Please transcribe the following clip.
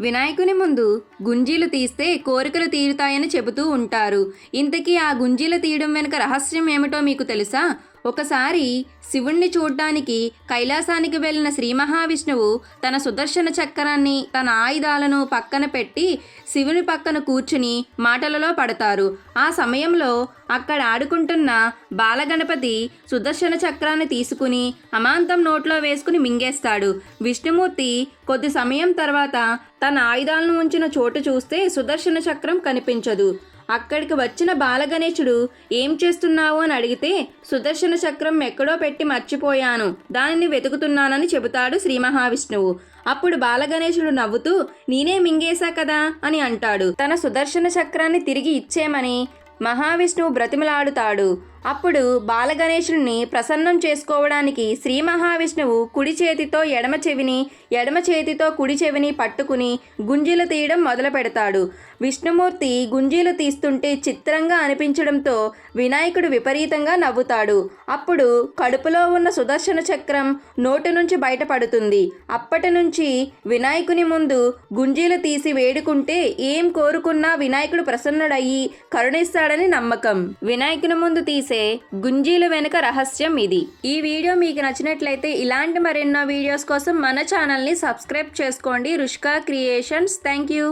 వినాయకుని ముందు గుంజీలు తీస్తే కోరికలు తీరుతాయని చెబుతూ ఉంటారు. ఇంతకీ ఆ గుంజీలు తీయడం వెనుక రహస్యం ఏమిటో మీకు తెలుసా? ఒకసారి శివుణ్ణి చూడ్డానికి కైలాసానికి వెళ్ళిన శ్రీ మహావిష్ణువు తన సుదర్శన చక్రాన్ని తన ఆయుధాలను పక్కన పెట్టి శివుని పక్కన కూర్చుని మాటలలో పడతారు. ఆ సమయంలో అక్కడ ఆడుకుంటున్న బాలగణపతి సుదర్శన చక్రాన్ని తీసుకుని అమాంతం నోట్లో వేసుకుని మింగేస్తాడు. విష్ణుమూర్తి కొద్ది సమయం తర్వాత తన ఆయుధాలను ఉంచిన చోటు చూస్తే సుదర్శన చక్రం కనిపించదు. అక్కడికి వచ్చిన బాలగణేశుడు ఏం చేస్తున్నావు? అని అడిగితే సుదర్శన చక్రం ఎక్కడో పెట్టి మర్చిపోయాను. దానిని వెతుకుతున్నానని చెబుతాడు శ్రీ మహావిష్ణువు. అప్పుడు బాలగణేశుడు నవ్వుతూ నేనే మింగేశా కదా? అని అంటాడు. తన సుదర్శన చక్రాన్ని తిరిగి ఇచ్చేమని మహావిష్ణువు బ్రతిమలాడుతాడు. అప్పుడు బాలగణేశుడిని ప్రసన్నం చేసుకోవడానికి శ్రీ మహావిష్ణువు కుడి చేతితో ఎడమ చెవిని ఎడమ చేతితో కుడి చెవిని పట్టుకుని గుంజీలు తీయడం మొదలు పెడతాడు. విష్ణుమూర్తి గుంజీలు తీస్తుంటే చిత్రంగా అనిపించడంతో వినాయకుడు విపరీతంగా నవ్వుతాడు. అప్పుడు కడుపులో ఉన్న సుదర్శన చక్రం నోటి నుంచి బయటపడుతుంది. అప్పటి నుంచి వినాయకుని ముందు గుంజీలు తీసి వేడుకుంటే ఏం కోరుకున్నా వినాయకుడు ప్రసన్నుడయ్యి కరుణిస్తాడని నమ్మకం. వినాయకుని ముందు తీసే గుంజీల వెనుక రహస్యం ఇది. ఈ వీడియో మీకు నచ్చినట్లయితే ఇలాంటి మరెన్నో వీడియోస్ కోసం మన ఛానల్ని సబ్స్క్రైబ్ చేసుకోండి. రుష్కా క్రియేషన్స్. Thank you